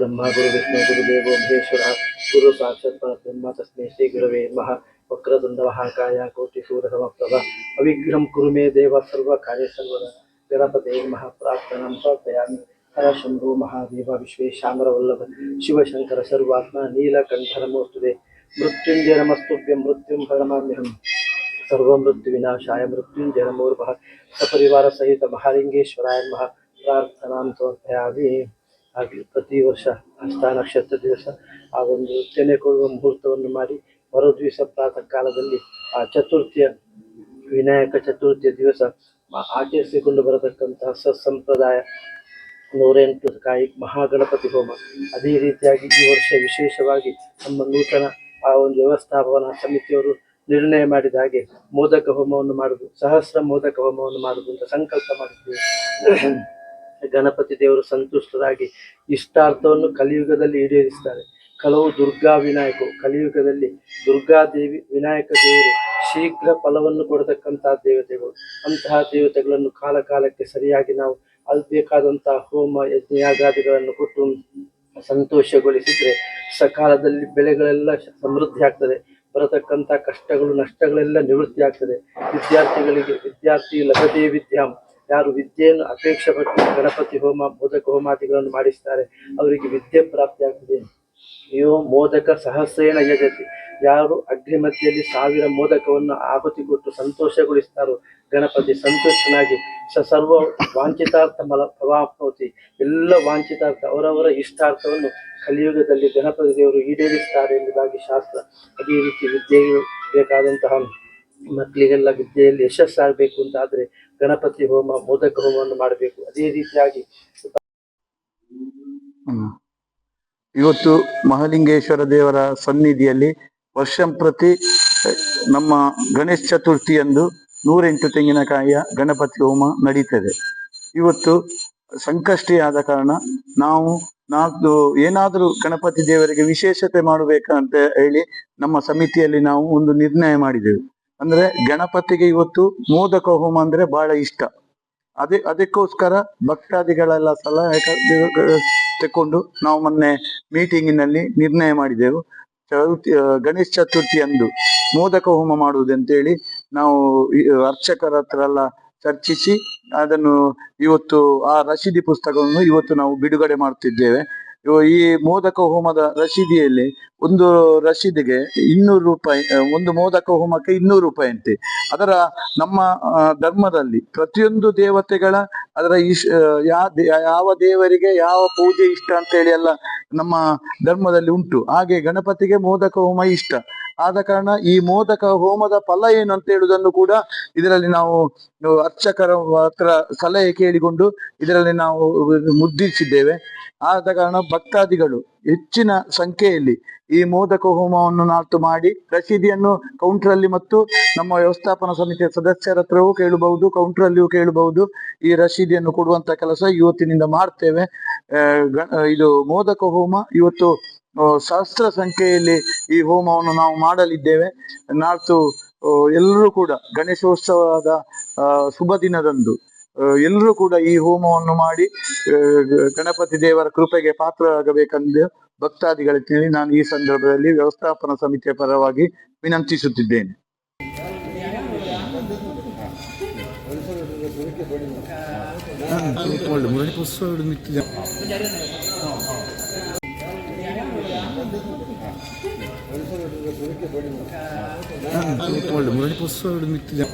ब्रह्मा गुरुविष्णु गुरुदेव महेश्वरः गुरु साक्षात् परब्रह्म तस्मै श्रीगुरवे नमः। वक्रतुण्डमहाकाय कोटिशूरसमप्रभ अविग्रह कुरु मे देव सर्वकार्य सर्वदा। गणपते महाप्रार्थनां समर्पयामि। हर शंभु महादेव विश्वेशामरवल्लभ। शिवशङ्कर सर्वात्मा नीलकण्ठनमोऽस्तुते मृत्युञ्जय नमस्तुभ्यं मृत्युं मृत्युंजय सर्वमृत्युविनाशाय सपरिवार सहित महालिंगेश्वराय नमः। प्रार्थनां समर्पयामि। ಹಾಗೆ ಪ್ರತಿ ವರ್ಷ ಹಸ್ತ ನಕ್ಷತ್ರ ದಿವಸ ಆ ಒಂದು ತೆನೆ ಕೊಡುವ ಮುಹೂರ್ತವನ್ನು ಮಾಡಿ ಮರು ದಿವಸ ಪ್ರಾತಃ ಕಾಲದಲ್ಲಿ ಆ ಚತುರ್ಥಿಯ, ವಿನಾಯಕ ಚತುರ್ಥಿಯ ದಿವಸ ಆಚರಿಸಿಕೊಂಡು ಬರತಕ್ಕಂತಹ ಸತ್ಸಂಪ್ರದಾಯ ನೂರೆಂಟು ಕಾಯಿ ಮಹಾಗಣಪತಿ ಹೋಮ. ಅದೇ ರೀತಿಯಾಗಿ ಈ ವರ್ಷ ವಿಶೇಷವಾಗಿ ನಮ್ಮ ನೂತನ ಆ ಒಂದು ವ್ಯವಸ್ಥಾಪನಾ ಸಮಿತಿಯವರು ನಿರ್ಣಯ ಮಾಡಿದ ಹಾಗೆ ಮೋದಕ ಹೋಮವನ್ನು ಮಾಡುದು ಸಹಸ್ರ ಮೋದಕ ಹೋಮವನ್ನು ಮಾಡುದು ಅಂತ ಸಂಕಲ್ಪ ಮಾಡಿದ್ದೇವೆ. ಗಣಪತಿ ದೇವರು ಸಂತುಷ್ಟರಾಗಿ ಇಷ್ಟಾರ್ಥವನ್ನು ಕಲಿಯುಗದಲ್ಲಿ ಈಡೇರಿಸ್ತಾರೆ. ಕೆಲವು ದುರ್ಗಾ ವಿನಾಯಕ ಕಲಿಯುಗದಲ್ಲಿ ದುರ್ಗಾ ದೇವಿ, ವಿನಾಯಕ ದೇವರು ಶೀಘ್ರ ಫಲವನ್ನು ಕೊಡತಕ್ಕಂತಹ ದೇವತೆಗಳು. ಅಂತಹ ದೇವತೆಗಳನ್ನು ಕಾಲಕಾಲಕ್ಕೆ ಸರಿಯಾಗಿ ನಾವು ಅದು ಬೇಕಾದಂತಹ ಹೋಮ ಯಜ್ಞಯಾಗಾದಿಗಳನ್ನು ಕೊಟ್ಟು ಸಂತೋಷಗೊಳಿಸಿದ್ರೆ ಸಕಾಲದಲ್ಲಿ ಬೆಳೆಗಳೆಲ್ಲ ಸಮೃದ್ಧಿ ಆಗ್ತದೆ. ಬರತಕ್ಕಂಥ ಕಷ್ಟಗಳು, ನಷ್ಟಗಳೆಲ್ಲ ನಿವೃತ್ತಿ ಆಗ್ತದೆ. ವಿದ್ಯಾರ್ಥಿಗಳಿಗೆ ವಿದ್ಯಾರ್ಥಿ ಲಭತೆ ವಿದ್ಯಾಂ ಯಾರು ವಿದ್ಯೆಯನ್ನು ಅಪೇಕ್ಷೆ ಪಟ್ಟು ಗಣಪತಿ ಹೋಮ, ಮೋದಕ ಹೋಮಾದಿಗಳನ್ನು ಮಾಡಿಸ್ತಾರೆ, ಅವರಿಗೆ ವಿದ್ಯೆ ಪ್ರಾಪ್ತಿ ಆಗ್ತದೆ. ಇವು ಮೋದಕ ಸಹಸ್ರೇಣ ಯಜತಿ. ಯಾರು ಅಗ್ನಿ ಮಧ್ಯದಲ್ಲಿ ಸಾವಿರ ಮೋದಕವನ್ನು ಆಹುತಿ ಕೊಟ್ಟು ಸಂತೋಷಗೊಳಿಸ್ತಾರೋ, ಗಣಪತಿ ಸಂತೋಷನಾಗಿ ಸ ಸರ್ವ ವಾಂಛಿತಾರ್ಥ ಮಲ ಪ್ರಭಾವತಿ ಎಲ್ಲ ವಾಂಛಿತಾರ್ಥ, ಅವರವರ ಇಷ್ಟಾರ್ಥವನ್ನು ಕಲಿಯುಗದಲ್ಲಿ ಗಣಪತಿ ದೇವರು ಈಡೇರಿಸ್ತಾರೆ ಎಂಬುದಾಗಿ ಶಾಸ್ತ್ರ ಅದೇ ರೀತಿ ವಿದ್ಯೆಯು ಬೇಕಾದಂತಹ ಮಕ್ಕಳಿಗೆಲ್ಲ ವಿದ್ಯೆಯಲ್ಲಿ ಯಶಸ್ಸಾಗಬೇಕು ಅಂತ ಆದರೆ ಗಣಪತಿ ಹೋಮ, ಮೋದಕ ಹೋಮವನ್ನು ಮಾಡಬೇಕು. ಅದೇ ರೀತಿಯಾಗಿ. ಇವತ್ತು ಮಹಾಲಿಂಗೇಶ್ವರ ದೇವರ ಸನ್ನಿಧಿಯಲ್ಲಿ ವರ್ಷಂಪ್ರತಿ ಪ್ರತಿ ನಮ್ಮ ಗಣೇಶ ಚತುರ್ಥಿಯಂದು ನೂರೆಂಟು ತೆಂಗಿನಕಾಯಿಯ ಗಣಪತಿ ಹೋಮ ನಡೀತದೆ. ಇವತ್ತು ಸಂಕಷ್ಟಿ ಆದ ಕಾರಣ ನಾವು ನಾಲ್ಕು, ಏನಾದರೂ ಗಣಪತಿ ದೇವರಿಗೆ ವಿಶೇಷತೆ ಮಾಡಬೇಕಂತ ಹೇಳಿ ನಮ್ಮ ಸಮಿತಿಯಲ್ಲಿ ನಾವು ಒಂದು ನಿರ್ಣಯ ಮಾಡಿದೆವು. ಅಂದ್ರೆ ಗಣಪತಿಗೆ ಇವತ್ತು ಮೋದಕ ಹೋಮ ಅಂದ್ರೆ ಬಹಳ ಇಷ್ಟ. ಅದೇ, ಅದಕ್ಕೋಸ್ಕರ ಭಕ್ತಾದಿಗಳೆಲ್ಲ ಸಲಹೆ ತಕೊಂಡು ನಾವು ಮೊನ್ನೆ ಮೀಟಿಂಗಿನಲ್ಲಿ ನಿರ್ಣಯ ಮಾಡಿದೆವು. ಚತುರ್ಥಿ ಗಣೇಶ ಚತುರ್ಥಿ ಅಂದು ಮೋದಕ ಹೋಮ ಮಾಡುವುದಂತೇಳಿ ನಾವು ಅರ್ಚಕರ ಹತ್ರ ಎಲ್ಲ ಚರ್ಚಿಸಿ ಅದನ್ನು ಇವತ್ತು ಆ ರಶೀದಿ ಪುಸ್ತಕವನ್ನು ಇವತ್ತು ನಾವು ಬಿಡುಗಡೆ ಮಾಡ್ತಿದ್ದೇವೆ. ಇವ- ಈ ಮೋದಕ ಹೋಮದ ರಶೀದಿಯಲ್ಲಿ ಒಂದು ರಶೀದಿಗೆ ಇನ್ನೂರು ರೂಪಾಯಿ ಒಂದು ಮೋದಕ ಹೋಮಕ್ಕೆ ಇನ್ನೂರು ರೂಪಾಯಿ ಅಂತೆ. ಅದರ ನಮ್ಮ ಧರ್ಮದಲ್ಲಿ ಪ್ರತಿಯೊಂದು ದೇವತೆಗಳ, ಅದರ ಇಶ್ ಯಾವ ದೇವರಿಗೆ ಯಾವ ಪೂಜೆ ಇಷ್ಟ ಅಂತ ಹೇಳಿ ಎಲ್ಲ ನಮ್ಮ ಧರ್ಮದಲ್ಲಿ ಉಂಟು. ಹಾಗೆ ಗಣಪತಿಗೆ ಮೋದಕ ಹೋಮ ಇಷ್ಟ. ಆದ ಕಾರಣ ಈ ಮೋದಕ ಹೋಮದ ಫಲ ಏನು ಅಂತ ಹೇಳುವುದನ್ನು ಕೂಡ ಇದರಲ್ಲಿ ನಾವು ಅರ್ಚಕರ ಹತ್ರ ಸಲಹೆ ಕೇಳಿಕೊಂಡು ಇದರಲ್ಲಿ ನಾವು ಮುದ್ರಿಸಿದ್ದೇವೆ. ಆದ ಕಾರಣ ಭಕ್ತಾದಿಗಳು ಹೆಚ್ಚಿನ ಸಂಖ್ಯೆಯಲ್ಲಿ ಈ ಮೋದಕ ಹೋಮವನ್ನು ನಾಲ್ತು ಮಾಡಿ ರಸೀದಿಯನ್ನು ಕೌಂಟರ್ ಅಲ್ಲಿ ಮತ್ತು ನಮ್ಮ ವ್ಯವಸ್ಥಾಪನಾ ಸಮಿತಿಯ ಸದಸ್ಯರ ಹತ್ರವೂ ಕೇಳಬಹುದು ಕೌಂಟರ್ ಅಲ್ಲಿಯೂ ಕೇಳಬಹುದು. ಈ ರಸೀದಿಯನ್ನು ಕೊಡುವಂತ ಕೆಲಸ ಇವತ್ತಿನಿಂದ ಮಾಡ್ತೇವೆ. ಇದು ಮೋದಕ ಹೋಮ ಇವತ್ತು ಸಹಸ್ರ ಸಂಖ್ಯೆಯಲ್ಲಿ ಈ ಹೋಮವನ್ನು ನಾವು ಮಾಡಲಿದ್ದೇವೆ. ನಾಲ್ಕು ಎಲ್ಲರೂ ಕೂಡ ಗಣೇಶೋತ್ಸವದ ಶುಭ ದಿನದಂದು ಎಲ್ಲರೂ ಕೂಡ ಈ ಹೋಮವನ್ನು ಮಾಡಿ ಗಣಪತಿ ದೇವರ ಕೃಪೆಗೆ ಪಾತ್ರರಾಗಬೇಕೆಂದು ಭಕ್ತಾದಿಗಳಿಗೆ ನಾನು ಈ ಸಂದರ್ಭದಲ್ಲಿ ವ್ಯವಸ್ಥಾಪನಾ ಸಮಿತಿಯ ಪರವಾಗಿ ವಿನಂತಿಸುತ್ತಿದ್ದೇನೆ. ಮುರಳಿ ಪುಸ್ತಕ ನಿಂತಿದೆ